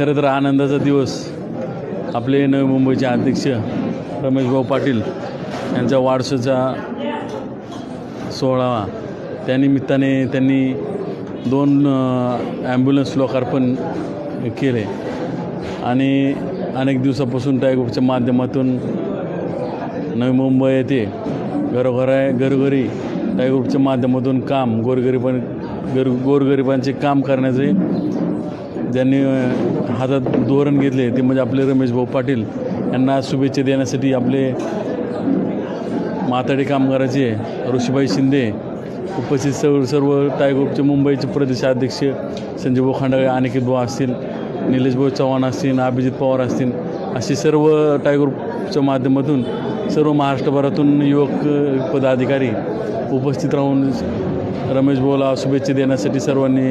खरं तर आनंदाचा दिवस. आपले नवी मुंबईचे अध्यक्ष रमेशभाऊ पाटील यांचा वाढदिवसाचा सोहळा त्यानिमित्ताने त्यांनी दोन ॲम्ब्युलन्स लोकार्पण केले. आणि अनेक दिवसापासून टायगोपच्या माध्यमातून नवी मुंबई येथे घरोघरा घरोघरी टायगोपच्या माध्यमातून काम गोरगरिबां गर गोरगरिबांचे काम करण्याचे ज्यांनी हातात धोरण घेतले ते म्हणजे आपले रमेश भाऊ पाटील यांना शुभेच्छा देण्यासाठी आपले माताडे कामगाराचे ऋषीबाई शिंदे उपस्थित सर्व सर्व टायग्रुपचे मुंबईचे प्रदेशाध्यक्ष संजय भाऊ खांडाळे अनिकेत भाऊ असतील निलेश भाऊ चव्हाण असतील अभिजित पवार असतील असे सर्व टायग्रुपच्या माध्यमातून सर्व महाराष्ट्रभरातून युवक पदाधिकारी उपस्थित राहून रमेश भाऊला शुभेच्छा देण्यासाठी सर्वांनी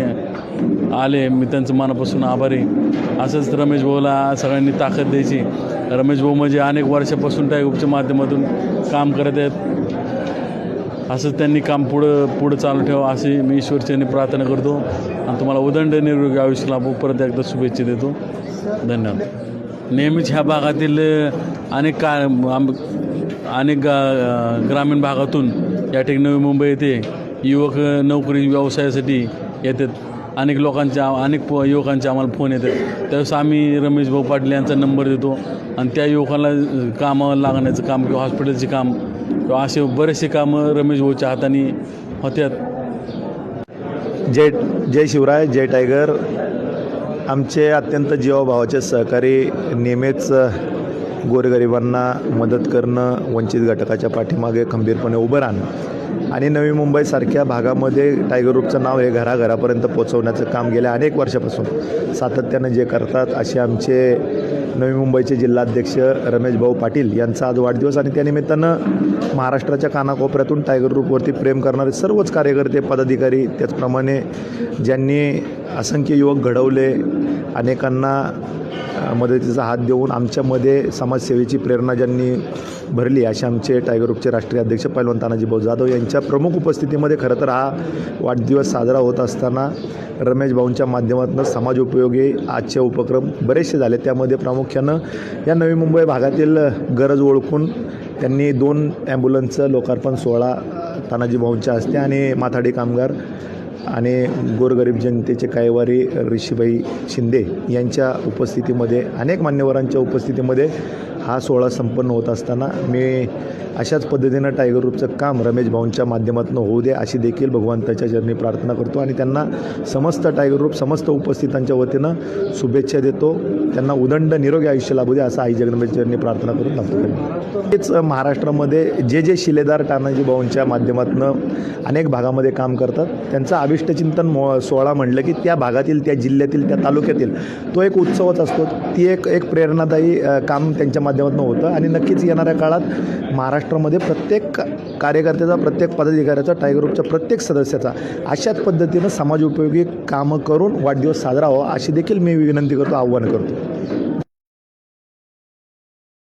आले. मी त्यांचं मनापासून आभारी. असंच रमेश भाऊला सगळ्यांनी ताकद द्यायची. रमेश भाऊ म्हणजे अनेक वर्षापासून टायगूपच्या माध्यमातून काम करत आहेत. असंच त्यांनी काम पुढं पुढं चालू ठेवा अशी मी ईश्वरच्याने प्रार्थना करतो. आणि तुम्हाला उदंड निरोगी आयुष्य लाभो परत एकदा शुभेच्छा देतो. धन्यवाद. नेहमीच ह्या भागातील अनेक का आम अनेक गा ग्रामीण भागातून या ठिकाणी नवी मुंबई येथे युवक नोकरी व्यवसायासाठी येतात. अनेक लोकांच्या अनेक प युवकांचे आम्हाला फोन येतात. त्यावेळेस आम्ही रमेश भाऊ पाटील यांचा नंबर देतो. आणि त्या युवकाला अ, कामावर लागण्याचं काम किंवा हॉस्पिटलचे काम किंवा असे बरेचसे कामं रमेश भाऊच्या हाताने होत्यात. जय जय शिवराय जय टायगर. आमचे अत्यंत जीवाभावाचे सहकारी नेहमीच गोरगरिबांना मदत करणं वंचित घटकाच्या पाठीमागे खंबीरपणे उभं राहणं आणि नवी मुंबईसारख्या भागामध्ये टायगर ग्रुपचं नाव हे घराघरापर्यंत पोचवण्याचं काम गेल्या अनेक वर्षापासून सातत्यानं जे करतात असे आमचे नवी मुंबईचे जिल्हाध्यक्ष रमेश भाऊ पाटील यांचा आज वाढदिवस आणि त्यानिमित्तानं महाराष्ट्राच्या कानाकोपऱ्यातून टायगर ग्रुपवरती प्रेम करणारे सर्वच कार्यकर्ते पदाधिकारी त्याचप्रमाणे ज्यांनी असंख्य युवक घडवले. अनेकांना मदतीचा हात देऊन आमच्यामध्ये समाजसेवेची प्रेरणा ज्यांनी भरली असे आमचे टायगर ग्रुपचे राष्ट्रीय अध्यक्ष पैलवान तानाजीभाऊ जाधव यांच्या प्रमुख उपस्थितीमध्ये खरं तर हा वाढदिवस साजरा होत असताना रमेश भाऊंच्या माध्यमातून समाज उपयोगी आजचे उपक्रम बरेचसे झाले. त्यामध्ये प्रामुख्यानं या नवी मुंबई भागातील गरज ओळखून त्यांनी दोन ॲम्ब्युलन्सचं लोकार्पण सोहळा तानाजी भाऊंच्या हस्ते आणि माथाडी कामगार आणि गोरगरीब जनतेचे कायवारी ऋषीबाई शिंदे यांच्या उपस्थितीमध्ये अनेक मान्यवरांच्या उपस्थितीमध्ये हा सोहळा संपन्न होत असताना मी अशाच पद्धतीनं टायगर ग्रुपचं काम रमेश भाऊंच्या माध्यमातून होऊ दे अशी देखील भगवंताच्या चरणी प्रार्थना करतो आणि त्यांना समस्त टायगर ग्रुप समस्त उपस्थितांच्या वतीनं शुभेच्छा देतो. त्यांना उदंड निरोगी आयुष्य लाभू दे असं आई जगन्नाथाच्या चरणी प्रार्थना करून लागतो तेच महाराष्ट्रामध्ये जे जे शिलेदार तानाजी भाऊंच्या माध्यमातून अनेक भागामध्ये काम करतात त्यांचं अभिष्टचिंतन मो सोहळा म्हणलं की त्या भागातील त्या जिल्ह्यातील त्या तालुक्यातील तो एक उत्सवच असतो. ती एक एक प्रेरणादायी काम त्यांच्या माध्यमातून होतं आणि नक्कीच येणाऱ्या काळात महाराष्ट्र महाराष्ट्रामध्ये प्रत्येक कार्यकर्त्याचा प्रत्येक पदाधिकाऱ्याचा टायगर ग्रुपच्या प्रत्येक सदस्याचा अशाच पद्धतीनं समाज उपयोगी कामं करून वाढदिवस साजरा व्हावा अशी देखील मी विनंती करतो आव्हान करतो.